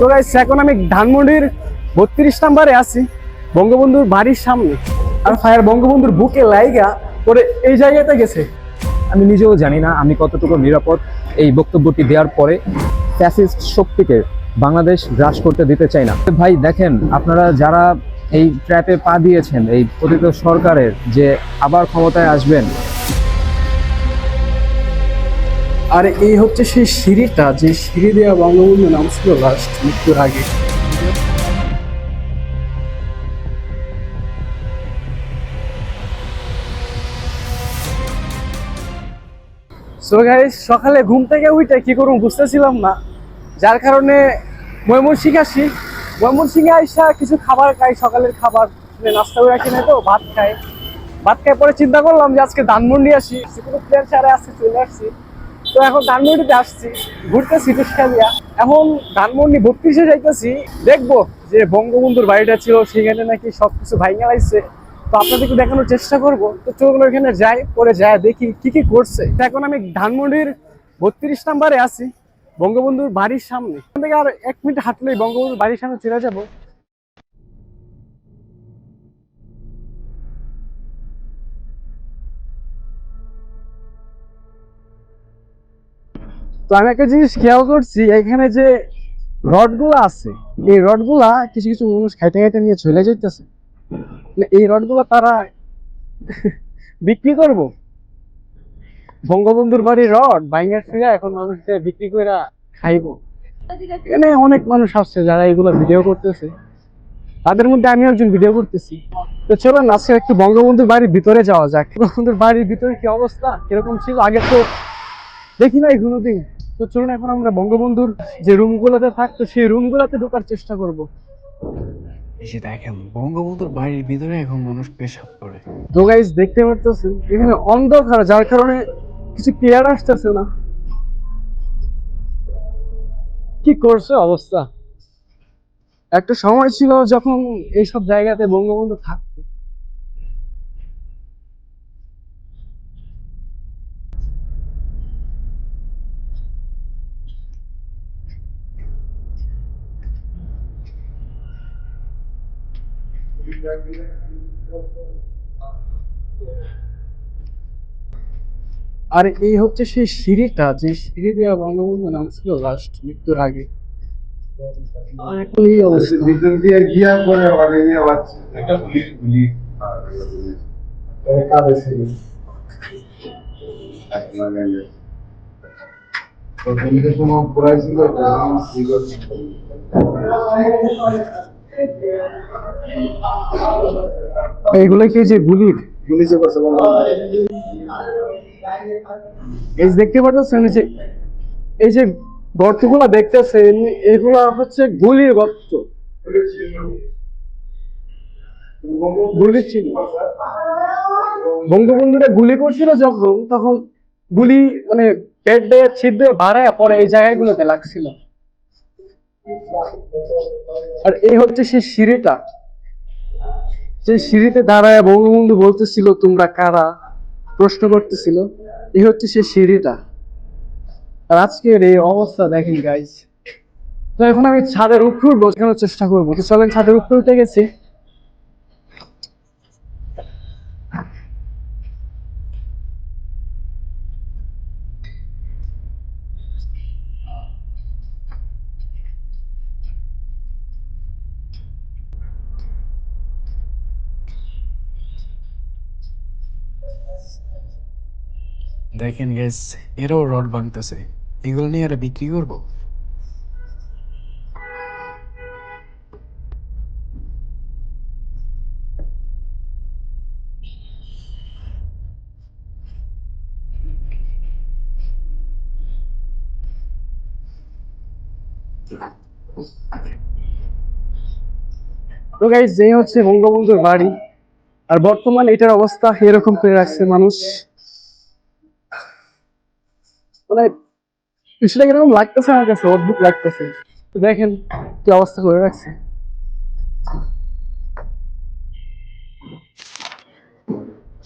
তো এখন আমি ধানমন্ডির বত্রিশ নাম্বারে আছি, বঙ্গবন্ধুর বাড়ির সামনে। আর ফায়ার বঙ্গবন্ধুর বুকে লাইগা পরে এই জায়গাতে গেছে। আমি নিজেও জানি না আমি কতটুকু নিরাপদ এই বক্তব্যটি দেওয়ার পরে ফ্যাসিস্ট শক্তিকে বাংলাদেশ গ্রাস করতে দিতে চাই না। ভাই, দেখেন, আপনারা যারা এই ট্র্যাপে পা দিয়েছেন, এই পতিত সরকারের যে আবার ক্ষমতায় আসবেন আর এই হচ্ছে সেই সিঁড়িটা, যে সিঁড়ি দেওয়া বঙ্গবন্ধু নাম ছিল লাস্ট মৃত্যুর আগে। সো সকালে ঘুম থেকে উঠে কি করুম বুঝতেছিলাম না। যার কারণে ময়মনসিং আসি। ময়মনসিংহে আইসা কিছু খাবার খাই, সকালের খাবার। নাস্তা করে কিনে তো, ভাত খাই। ভাত খাই পরে চিন্তা করলাম যে আজকে ধানমন্ডি আসি। কোনো প্লেয়ার সারে আসছে চলে আসছি। তো এখন ধানমন্ডিতে আসছি, ঘুরতেছি রিক্সা এখন ধানমন্ডি ভর্তি বত্রিশে যাইতেছি, দেখব যে বঙ্গবন্ধুর বাড়িটা ছিল, সেখানে নাকি সবকিছু ভাইঙা লাগছে তো আপনাদেরকে দেখানোর চেষ্টা করব। তো চলুন ওইখানে যাই, পরে যাই, দেখি কি কি করছে। এখন আমি ধানমন্ডির বত্রিশ নাম্বারে আছি, বঙ্গবন্ধুর বাড়ির সামনে। এখান থেকে আর এক মিনিট হাঁটলেই বঙ্গবন্ধুর বাড়ির সামনে চলে যাব। তো আমি একটা জিনিস খেয়াল করছি, এখানে যে রডগুলো আছে, এই রডগুলা কিছু কিছু মানুষ খাইতে খাইতে নিয়ে চলে যাইতেছে। মানে এই রডগুলো তারা বিক্রি করব? বঙ্গবন্ধুর বাড়ির রড বাইঙ্গার ফিরে এখন মানুষকে বিক্রি করে খাইবো। এখানে অনেক মানুষ আসছে যারা এগুলো ভিডিও করতেছে। তাদের মধ্যে আমি একজন ভিডিও করতেছি। তো চলুন, আজকে একটু বঙ্গবন্ধুর বাড়ির ভিতরে যাওয়া যাক। বঙ্গবন্ধুর বাড়ির ভিতরে কি অবস্থা? কীরকম ছিল? আগে তো দেখি নাই কোনোদিন। তো চলুন এখন আমরা বঙ্গবন্ধুর যে রুম রুমগুলোতে থাকতো সেই রুম রুমগুলোতে ঢোকার চেষ্টা করব। এই যে দেখেন বঙ্গবন্ধুর বাড়ির ভিতরে এখন মানুষ পেশাব করে। তো গাইজ দেখতে পারতেছেন এখানে অন্ধকার যার কারণে কিছু ক্লিয়ার আসতেছে না। কি করছে অবস্থা? একটা সময় ছিল যখন এইসব জায়গাতে বঙ্গবন্ধু থাকতো। আর এই হচ্ছে সেই সিঁড়িটা যে সিঁড়ি দেওয়া বঙ্গবন্ধু নাম ছিল লাস্ট মৃত্যুর আগে। এখন এই অবস্থা। ভিতর দিয়ে গিয়া করে আবার এই একটা পুলিশ পুলিশ কাদের কোনো পুরাই ছিল এইগুলো কি যে গুলির? পুলিশে করছে এই দেখতে পাচ্ছেন যে, এই যে গর্তগুলা দেখতেছেন, এগুলা হচ্ছে গুলির গর্ত। গুলির ছিল। গুলি করছিল যখন, তখন গুলি মানে পেট দিয়ে ছিদ্রে বাড়ায় পরে এই জায়গাগুলোতে লাগছিল। আর এই হচ্ছে সেই সিঁড়িটা। যে সিঁড়িতে দাঁড়ায় বঙ্গবন্ধু বলতেছিল, তোমরা কারা? প্রশ্ন করতেছিল এই হচ্ছে সে সিঁড়িটা। আর আজকের এই অবস্থা দেখেন গাইজ তো এখন আমি ছাদের উপর বোঝানোর চেষ্টা করব। তো চলেন ছাদের উপরে উঠে গেছি। দেখেন গ্যাস এরাও রড ভাঙতেছে। এগুলো নিয়ে এরা বিক্রি করব? তো গাইজ যে হচ্ছে বঙ্গবন্ধুর বাড়ি। আর বর্তমানে এটার অবস্থা এরকম করে রাখছে মানুষ। মানে বিষয়টা কীরকম লাগতেছে আমার কাছে? অদ্ভুত লাগতেছে। তো দেখেন কি অবস্থা করে রাখছে।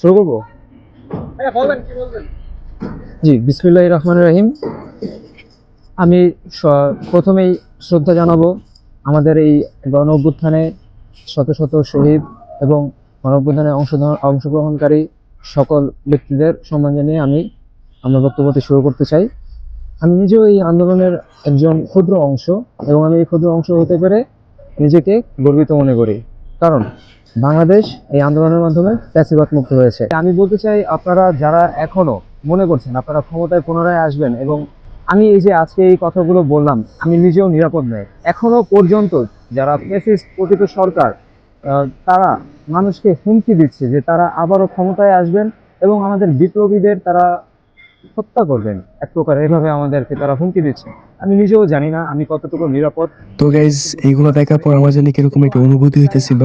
শুরু করব? জি বিসমুল্লাহ রহমান রহিম। আমি প্রথমেই শ্রদ্ধা জানাব আমাদের এই গণ অভ্যুত্থানে শত শত শহীদ এবং গণ অভ্যুত্থানে অংশগ্রহণ অংশগ্রহণকারী সকল ব্যক্তিদের সম্মান জানিয়ে আমি আমার বক্তব্যটি শুরু করতে চাই। আমি নিজেও এই আন্দোলনের একজন ক্ষুদ্র অংশ এবং আমি এই ক্ষুদ্র অংশ হতে পেরে নিজেকে গর্বিত মনে করি। কারণ বাংলাদেশ এই আন্দোলনের মাধ্যমে প্যাসিবাদ মুক্ত হয়েছে। আমি বলতে চাই, আপনারা যারা এখনও মনে করছেন, আপনারা ক্ষমতায় পুনরায় আসবেন এবং আমি এই যে আজকে এই কথাগুলো বললাম, আমি নিজেও নিরাপদ নই। এখনও পর্যন্ত যারা ফেসিস্ট পতিত সরকার তারা মানুষকে হুমকি দিচ্ছে যে তারা আবারও ক্ষমতায় আসবেন এবং আমাদের বিপ্লবীদের তারা হত্যা করবেন। এক প্রকার এভাবে আমাদেরকে তারা হুমকি দিচ্ছে। আমি নিজেও জানি না আমি কতটুকু নিরাপদ। তো গাইজ এইগুলো দেখার পর আমার জানি কীরকম একটা অনুভূতি হইতেছিল।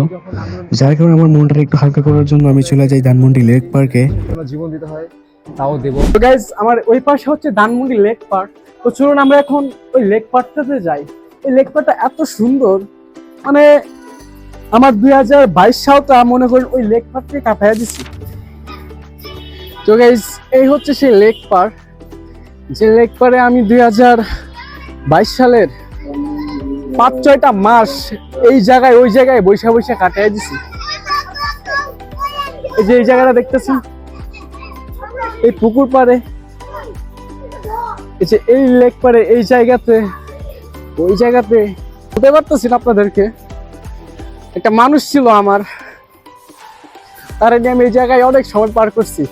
যার কারণে আমার মনটা একটু হালকা করার জন্য আমি চলে যাই ধানমন্ডি লেক পার্কে আমার জীবন দিতে হয় তাও দেব। তো গাইজ আমার ওই পাশে হচ্ছে ধানমন্ডি লেক পার্ক তো চলুন আমরা এখন ওই লেক পার্কটাতে যাই। এই লেক পার্কটা এত সুন্দর। মানে আমার দুই হাজার বাইশ সালটা মনে করেন ওই লেক পার্ককে কাটাইয়া দিছি। তো গাইজ এই হচ্ছে সেই লেক পার্ক যে লেক পারে আমি দুই হাজার বাইশ সালের পাঁচ ছয়টা মাস এই জায়গায়, ওই জায়গায় বৈশা বৈশা কাটাইয়া দিছি। এই যে এই জায়গাটা দেখতেছেন? এই পুকুর পাড়ে। এই যে এই লেক পারে এই জায়গাতে, ওই জায়গাতে, হতে পারতেছি না আপনাদেরকে? একটা মানুষ ছিল আমার। তার আমি এই জায়গায় অনেক সময় পার করছি।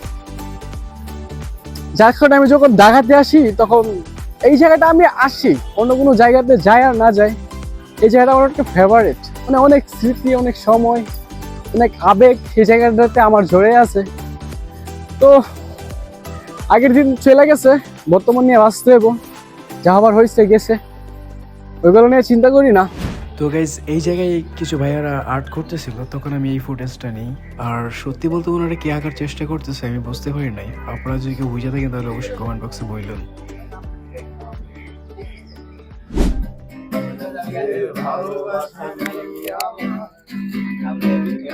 যার কারণে আমি যখন ঢাকাতে আসি, তখন এই জায়গাটা আমি আসি। অন্য কোনো জায়গাতে যাই আর না যাই। এই জায়গাটা আমার একটা ফেভারিট মানে অনেক স্মৃতি, অনেক সময়, অনেক আবেগ এই জায়গাটাতে আমার জড়ে আছে। তো আগের দিন চলে গেছে, বর্তমান নিয়ে বাঁচতে হব যা আবার হয়েছে গেছে। ওইগুলো নিয়ে চিন্তা করি না। তো গাইজ এই জায়গায় কিছু ভাইয়ারা আর্ট করতেছিল, তখন আমি এই ফুটেজটা নিই। আর সত্যি বলতে ওনারা কি আঁকার চেষ্টা করতেছে আমি বুঝতে পারি নাই। আপনারা যদি কেউ বুঝে থাকেন তাহলে অবশ্যই কমেন্ট বক্সে বললেন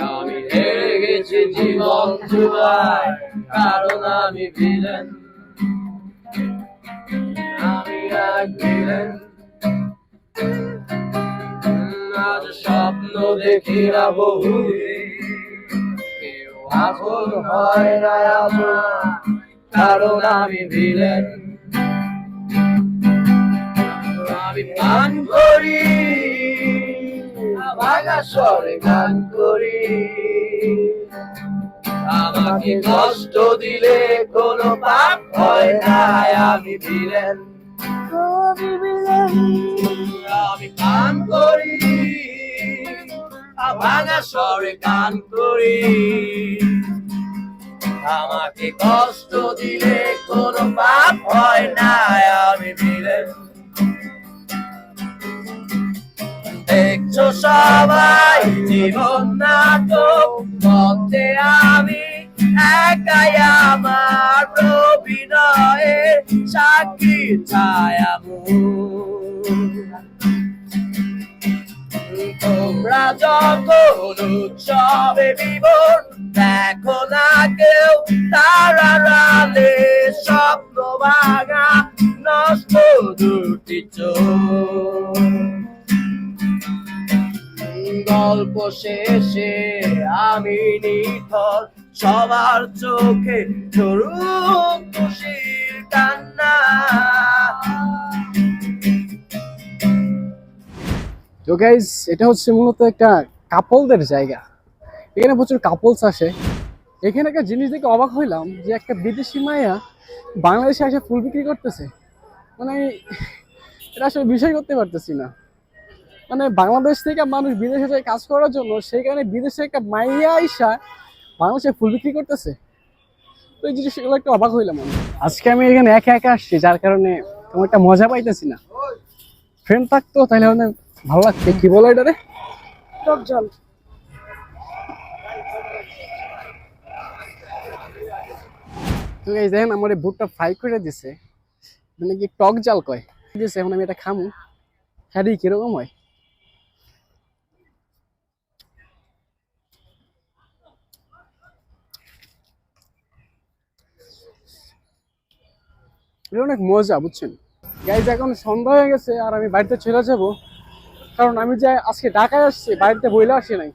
আমি হেরে গেছি জীবন জুয়ায় কারণ আমি ভিলেন আমি এক ভিলেন দেখি না বহু কেউ আপন হয় না আমার, কারণ আমি ভিলেন। আমি গান করি ভাগা স্বরে গান করি। আমাকে কষ্ট দিলে কোনো পাপ হয় না, আমি ভিলেন। আমি স্বরে গান করি। আমাকে কষ্ট দিলে কোনো পাপ হয় না, আমি ভিলেন দেখছ সবাই, জীবন নাটক, মধ্যে আমি একাই আমার অভিনয়ের সাক্ষী ছায়া তোমরা যখন উৎসবে বিবর দেখো না কেউ তারা রালে স্বপ্ন ভাঙা নষ্ট দুটি গল্প শেষে আমি নিথর, সবার চোখে ঝরুক খুশির কান্না। তো গাইজ এটা হচ্ছে মূলত একটা কাপলদের জায়গা। এখানে প্রচুর কাপলস আসে। এখানে একটা জিনিস দেখে অবাক হইলাম যে একটা বিদেশি মায়া বাংলাদেশে এসে ফুল বিক্রি করতেছে। মানে এটা আসলে বিষয় করতে পারতেছি না। মানে বাংলাদেশ থেকে মানুষ বিদেশে যায় কাজ করার জন্য, সেখানে বিদেশে একটা মাইয়া আইসা বাংলাদেশে ফুল বিক্রি করতেছে। তো এই জিনিসগুলো একটা অবাক হইলাম আমি। আজকে আমি এখানে একা একা আসছি, যার কারণে তেমন একটা মজা পাইতেছি না। ফ্রেন্ড থাকতো, তাহলে ভালো লাগছে? কি বলো এটা রে? টক জল তো এই দেখেন আমার এই বুটটা ফ্রাই করে দিছে। মানে কি টক জাল কয়? দিছে এখন আমি এটা খামু। হ্যাঁ কীরকম হয়? এটা অনেক মজা বুঝছেন? গাইজ এখন সন্ধ্যা হয়ে গেছে আর আমি বাড়িতে চলে যাব। কারণ আমি যে আজকে ঢাকায় আসছি, বাড়িতে বইলে আসি নাই।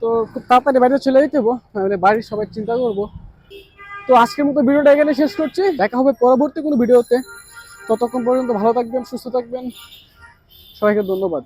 তো খুব তাড়াতাড়ি বাইরে চলে যেতে নাহলে বাড়ির সবাই চিন্তা করব। তো আজকের মতো ভিডিওটা এখানে শেষ করছি। দেখা হবে পরবর্তী কোনো ভিডিওতে। ততক্ষণ পর্যন্ত ভালো থাকবেন, সুস্থ থাকবেন। সবাইকে ধন্যবাদ।